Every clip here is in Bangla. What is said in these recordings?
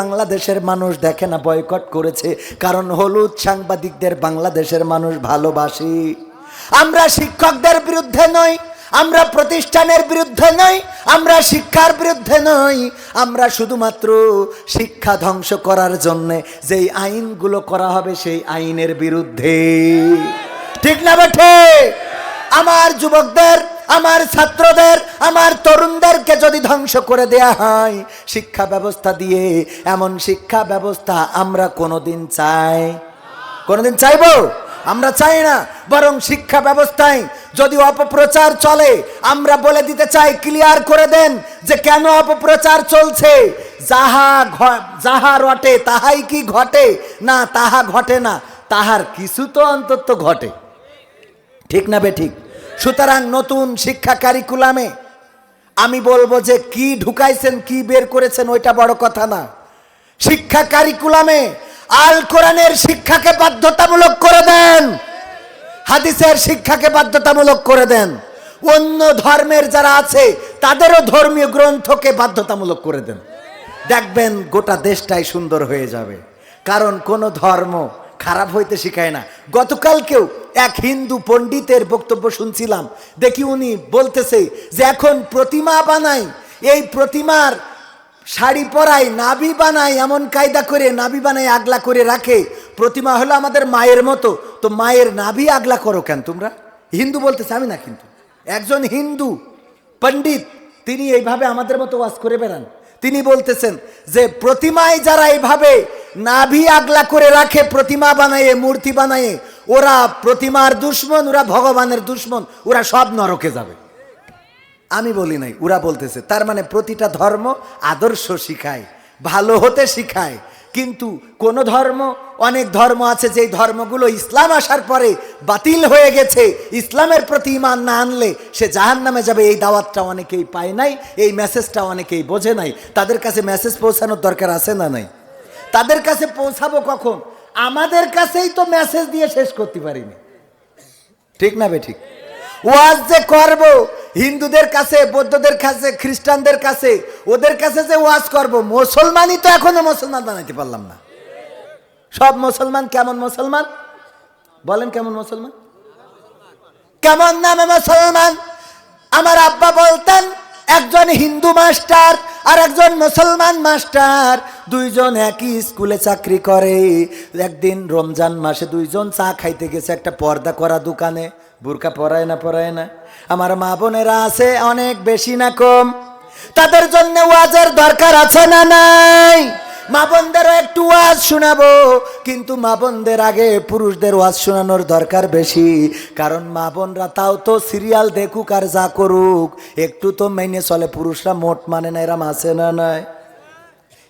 বাংলাদেশের মানুষ দেখে না বয়কট করেছে। কারণ হলুদ সাংবাদিকদের বাংলাদেশের মানুষ ভালোবাসি। আমরা শিক্ষকদের বিরুদ্ধে নই, আমরা প্রতিষ্ঠানের বিরুদ্ধে নই, আমরা শিক্ষার বিরুদ্ধে নই। আমরা শুধুমাত্র শিক্ষা ধ্বংস করার জন্য যেই আইনগুলো করা হবে সেই আইনের বিরুদ্ধে। ঠিক না বেঠে আমার যুবকদের আমার ছাত্রদের, আমার তরুণদেরকে যদি ধ্বংস করে দেয়া হয়, শিক্ষা ব্যবস্থা দিয়ে, এমন শিক্ষা ব্যবস্থা আমরা কোনোদিন চাই। কোনোদিন চাইব? আমরা চাই না, বরং শিক্ষা ব্যবস্থায় যদি অপপ্রচার চলে, আমরা বলে দিতে চাই ক্লিয়ার করে দেন যে কেন অপপ্রচার চলছে। যাহা যাহা রটে, তাহাই কি ঘটে? না, তাহা ঘটে না, তাহার কিছু তো অন্তত ঘটে। ঠিক না বে ঠিক? সুতরাং নতুন শিক্ষা কারিকুলামে আমি বলব যে কি ঢুকাইছেন, কি বের করেছেন, ওইটা বড় কথা না। শিক্ষা কারিকুলামে আল কোরআনের শিক্ষাকে বাধ্যতামূলক করে দেন। হাদিসের শিক্ষাকে বাধ্যতামূলক করে দেন। অন্য ধর্মের যারা আছে, তাদেরও ধর্মীয় গ্রন্থকে বাধ্যতামূলক করে দেন। দেখবেন গোটা দেশটাই সুন্দর হয়ে যাবে। কারণ কোন ধর্ম খারাপ হইতে শিখায় না। গতকালকেও এক হিন্দু পণ্ডিতের বক্তব্য শুনছিলাম। দেখি উনি বলতেছে যে এখন প্রতিমা বানাই, এই প্রতিমার শাড়ি পরাই, নাভি বানাই, এমন কায়দা করে নাভি বানাই, আগলা করে রাখে। প্রতিমা হলো আমাদের মায়ের মতো। তো মায়ের নাভি আগলা করো কেন তোমরা? হিন্দু বলতেছে আমি না কিন্তু। একজন হিন্দু পণ্ডিত, তিনি এইভাবে আমাদের মতো ওয়াজ করে বেড়ান। তিনি বলতেছেন যে প্রতিমায় যারা এইভাবে নাভি আগলা করে রাখে, প্রতিমা বানায়ে, মূর্তি বানায়ে। ওরা প্রতিমার দুশ্মন, ওরা ভগবানের দুশ্মন, ওরা সব নরকে যাবে। আমি বলি নাই, ওরা বলতেছে, তার মানে প্রতিটা ধর্ম আদর্শ শিখায়, ভালো হতে শিখায়। কিন্তু কোন ধর্ম, অনেক ধর্ম আছে, যেই ধর্মগুলো ইসলাম আসার পরে বাতিল হয়ে গেছে, ইসলামের প্রতি ইমান না আনলে সে জাহান নামে যাবে। এই দাওয়াতটা অনেকেই পায় নাই, এই মেসেজটা অনেকেই বোঝে নাই। তাদের কাছে মেসেজ পৌঁছানোর দরকার আছে না নাই? তাদের কাছে পৌঁছাবো কখন? আমাদের কাছেই তো মেসেজ দিয়ে শেষ করতে পারিনি। ঠিক না বে ঠিক? ওয়াজ যে করব, হিন্দুদের কাছে, বৌদ্ধদের কাছে, খ্রিস্টানদের কাছে, ওদের কাছে যে ওয়াজ করব, মুসলমানই তো এখনও মুসলমান বানাইতে পারলাম না। সব মুসলমান কেমন মুসলমান? বলেন কেমন মুসলমান? কেমন নামে মুসলমান? আমার আব্বা বলতেন একজন হিন্দু মাস্টার আর একজন মুসলমান মাস্টার, দুইজন একই স্কুলে চাকরি করে। একদিন রমজান মাসে দুইজন চা খাইতে গেছে একটা পর্দা করা দোকানে। বুরকা পরায় না পরায় না? আমার মা বোনেরা আছে, অনেক বেশি না কম। তাদের জন্য ওয়াজের দরকার আছে না নাই? মা বোনদেরও একটু ওয়াজ শোনাবো। কিন্তু মা বোনদের আগে পুরুষদের ওয়াজ শোনানোর দরকার বেশি। কারণ মা বোনরা তাও তো সিরিয়াল দেখুক আর যা করুক, একটু তো মেনে চলে। পুরুষরা মোট মানে না এরাম আছে না নাই।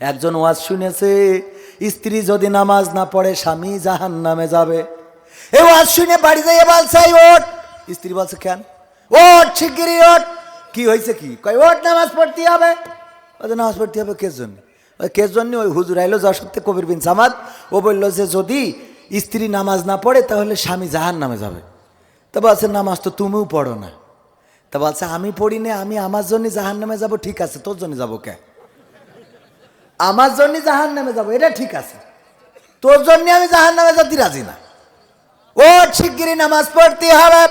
একজন ওয়াজ শুনেছে, স্ত্রী যদি নামাজ না পড়ে, স্বামী জাহান নামে যাবে। এ ওয়াজ শুনে বাড়ি যাইয়ে বলছে, "এই ওঠ। স্ত্রী বলছে, কেন? ওঠ, শিগগিরই ওঠ। কি হয়েছে কি? কয়, ওঠ, নামাজ পড়তে হবে। বলছে নামাজ পড়তে হবে কে জন্য? কের জন্য ওই হুজুর আইলো যশোরতে কবির বিন সামাদ। ও বলল যে, যদি স্ত্রী নামাজ না পড়ে, তাহলে স্বামী জাহান নামে যাবে। তা বলছে, নামাজ তো তুমিও পড়ো না। তা বলছে, আমি পড়ি না, আমি আমার জন্য জাহান নামে যাব, ঠিক আছে, তোর জন্য যাব কে? আমার জন্য জাহান নামে যাব, এটা ঠিক আছে। তোর জন্য আমি জাহান নামে যেতে রাজি না। ও শিগগিরি নামাজ পড়তে হবে।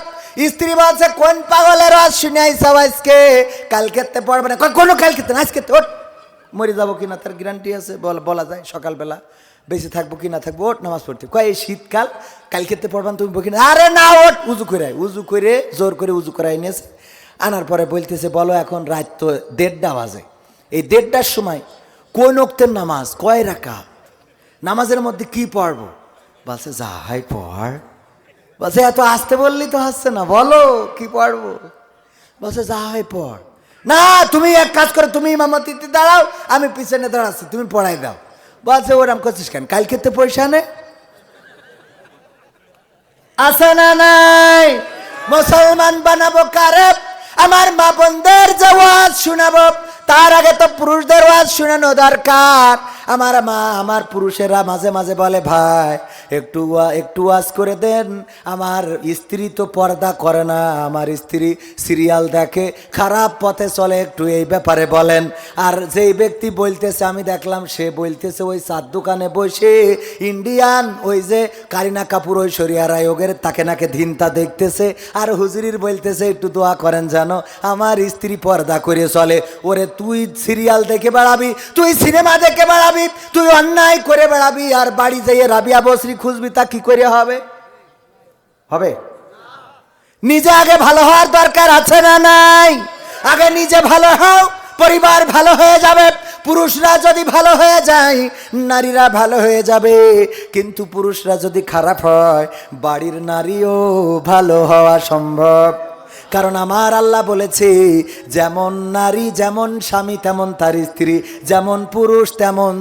স্ত্রী বলছে, কোন পাগলের আজ শুনে আইসাও আজকে? কালকেতে পড়বে না। কোনো কালকেতে না আজকে ওট মরে যাব কিনা তার গ্যারান্টি আছে, বল যায় সকালবেলা। বেঁচে থাকব কি না থাকব ওট নামাজ পড়তে। কয়, এই শীতকাল কালকেতে পড়বান, তুমি বকি না আরে না ওট উজু করে উজু করে, জোর করে উজু করে এনেছে আনার পরে বলতেছে, বলো এখন রাত তো দেড়টা বাজে। এই দেড়টার সময় কোন অক্তের নামাজ, কয় রাখা নামাজের মধ্যে কি পড়ব? বলছে যা হাই পড়। বলছে, এত আসতে বললি তো হাসছে না, বলো কি পড়ব? বলছে যা হয় পড়। না, তুমি এক কাজ করো, তুমি ইমামতিতে দাঁড়াও, আমি পিছনে দাঁড়াচ্ছি, তুমি পড়াই দাও। বলছে, ওরাম করছিস কেন? কালকে তো পয়সা নে। আছে না নাই? মুসলমান বানাবো কারে? আমার মা বোনদের যে ওয়াজ শোনাবো, তার আগে তো পুরুষদের ওয়াজ শোনানো দরকার। আমার মা, আমার পুরুষেরা মাঝে মাঝে বলে, ভাই, একটু একটু ওয়াজ করে দেন। আমার স্ত্রী তো পর্দা করে না। আমার স্ত্রী সিরিয়াল দেখে, খারাপ পথে চলে একটু এই ব্যাপারে বলেন। আর যেই ব্যক্তি বলতেছে, আমি দেখলাম সে বলতেছে, ওই চার দোকানে বসে ইন্ডিয়ান, ওই যে কারিনা কাপুর ঐশ্বরিয়া রায় ওগের তাকে নাকে ধিনতা দেখতেছে। আর হুজুরির বলতেছে, একটু দোয়া করেন জানো, আমার স্ত্রী পর্দা করে চলে। ওরে তুই সিরিয়াল দেখে বেড়াবি, তুই সিনেমা দেখে বেড়াবি তুই অন্যায় করে বেড়াবি, আর বাড়ি যেয়ে রাবিয়া বসরি খুঁজবি, তা কি করে হবে? হবে? নিজে আগে ভালো হওয়ার দরকার আছে না নাই? আগে নিজে ভালো হও, পরিবার ভালো হয়ে যাবে, পুরুষরা যদি ভালো হয়ে যায়, নারীরা ভালো হয়ে যাবে। কিন্তু পুরুষরা যদি খারাপ হয়, বাড়ির নারীও ভালো হওয়া সম্ভব। কারণ আমার আল্লাহ বলেছে, যেমন নারী যেমন স্বামী তেমন তার স্ত্রী, যেমন পুরুষ তেমন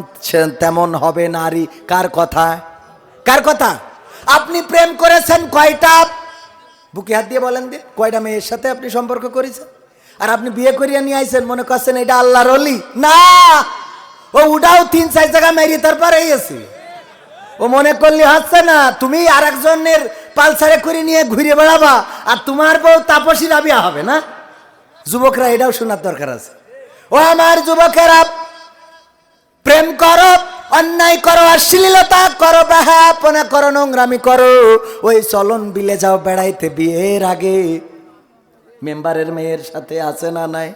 তেমন হবে নারী। কার কথা? কার কথা? আপনি প্রেম করেছেন কয়টা? বুকে হাত দিয়ে বলেন দিন কয়টা মেয়ের সাথে আপনি সম্পর্ক করেছেন? আর আপনি বিয়ে করিয়া নিয়ে আইছেন, মনে করছেন এটা আল্লাহর অলি না! ও উঠাও তিন, চার জায়গা মেরিয়ে তারপর গেছি ও মনে করলে হচ্ছে না, তুমি আর একজনের পালসারে করে নিয়ে ঘুরে বেড়াবা, আর তোমার বউ তাপসী রাবিয়া হবে না? যুবকরা এটাও শোনার দরকার আছে। ও আমার যুবকেরা, প্রেম করো, অন্যায় করো অশ্লীলতা করো, ব্যাহাপনা করো, নোংরামি করো। ওই চলন বিলে যাও, বেড়াইতে বিয়ের আগে। মেম্বারের মেয়ের সাথে আছে না নাই?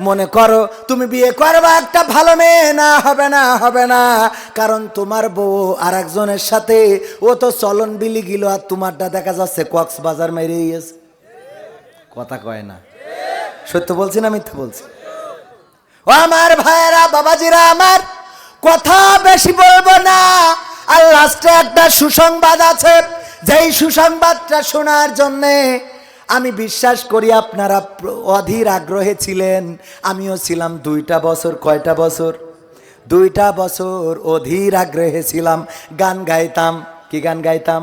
মনে করো, তুমি বিয়ে করবা একটা ভালো মেয়ে, না হবে না হবে না। কারণ তোমার বউ আর একজনের সাথে, ও তো চলন বিলি গিল আর তোমারটা দেখা যাচ্ছে কক্সবাজার মেরে গিয়েছে। কথা কয় না। সত্য বলছি না মিথ্যা বলছি? ও আমার ভাইয়েরা, বাবাজিরা আমার, কথা বেশি বলব না। আর লাস্টে একটা সুসংবাদ আছে। যেই সুসংবাদটা শোনার জন্যে আমি বিশ্বাস করি আপনারা অধীর আগ্রহে ছিলেন। আমিও ছিলাম দুইটা বছর, কয়টা বছর? দুইটা বছর অধীর আগ্রহে ছিলাম। গান গাইতাম। কি গান গাইতাম?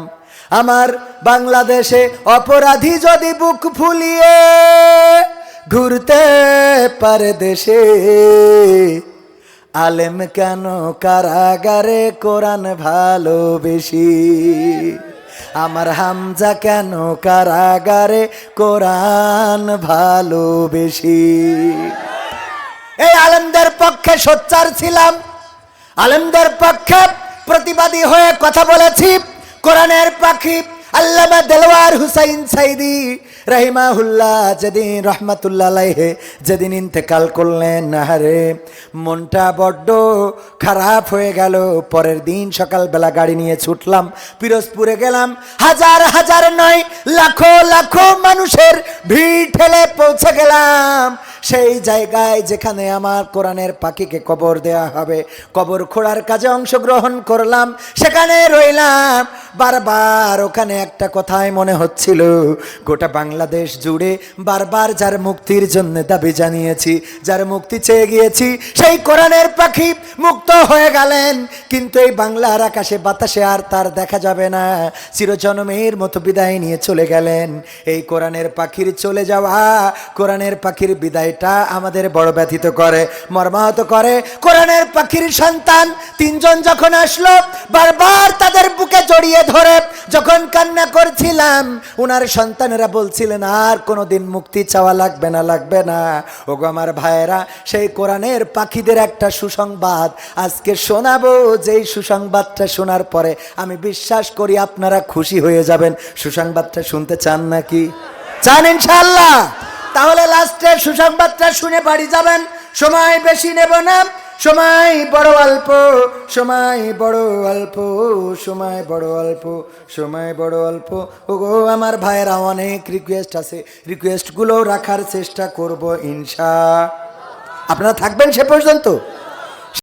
আমার বাংলাদেশে অপরাধী যদি বুক ফুলিয়ে ঘুরতে পারে দেশে, আলেম কেন কারাগারে কোরআন ভালোবেসি? আমার হামজা কেন কারাগারে? কোরআন ভালোবেসি। এই আলেমদের পক্ষে সোচ্চার ছিলাম। আলেমদের পক্ষে প্রতিবাদী হয়ে কথা বলেছি। কোরআনের পাখি আল্লামা দেলোয়ার হুসাইন সাইদি রাহিমাহুল্লাহ, যেদিন রহমাতুল্লাহ আলাইহে, যেদিন ইন্তেকাল করলেন নাহারে মনটা বড্ড খারাপ হয়ে গেল। পরের দিন সকালবেলা গাড়ি নিয়ে ছুটলাম, পিরোজপুরে গেলাম। হাজার হাজার নয়, লাখো লাখো মানুষের ভিড় ঠেলে পৌঁছে গেলাম। সেই জায়গায় যেখানে আমার কোরআনের পাখিকে কবর দেয়া হবে। কবর খোঁড়ার কাজে অংশগ্রহণ করলাম, সেখানে রইলাম। বারবার ওখানে একটা কথাই মনে হচ্ছিল, গোটা বাংলাদেশ জুড়ে বারবার যার মুক্তির জন্য দাবি জানিয়েছি, যার মুক্তি চেয়ে গিয়েছি, সেই কোরআনের পাখি মুক্ত হয়ে গেলেন। কিন্তু এই বাংলার আকাশে, বাতাসে আর তার দেখা যাবে না। চিরজনমের মতো বিদায় নিয়ে চলে গেলেন। এই কোরআনের পাখির চলে যাওয়া, কোরআনের পাখির বিদায়টা আমাদের বড় ব্যথিত করে, মর্মাহত করে। কোরআনের পাখির সন্তান তিনজন যখন আসলো, বারবার তাদের বুকে জড়িয়ে ধরে যখন কান্না করছিলাম, উনার সন্তানেরা বলছিলেন, আর কোনোদিন মুক্তি চাওয়া লাগবে না লাগবে না। ওগো আমার ভাইয়েরা, সেই কোরআনের পাখিদের একটা সুসংবাদ। আজকে শোনাবো, যেই সুসংবাদটা শোনার পরে আমি বিশ্বাস করি আপনারা খুশি হয়ে যাবেন। সুসংবাদটা শুনতে চান নাকি? চান ইনশাল্লাহ তাহলে লাস্টের সুসংবাদটা শুনে বাড়ি যাবেন। সময় বেশি নেব না। সময় বড় অল্প, সময় বড় অল্প, সময় বড় অল্প, সময় বড় অল্প। ওগো, আমার ভাইয়েরা, অনেক রিকোয়েস্ট আছে। রিকোয়েস্টগুলো রাখার চেষ্টা করব ইনশা। আপনারা থাকবেন সে পর্যন্ত।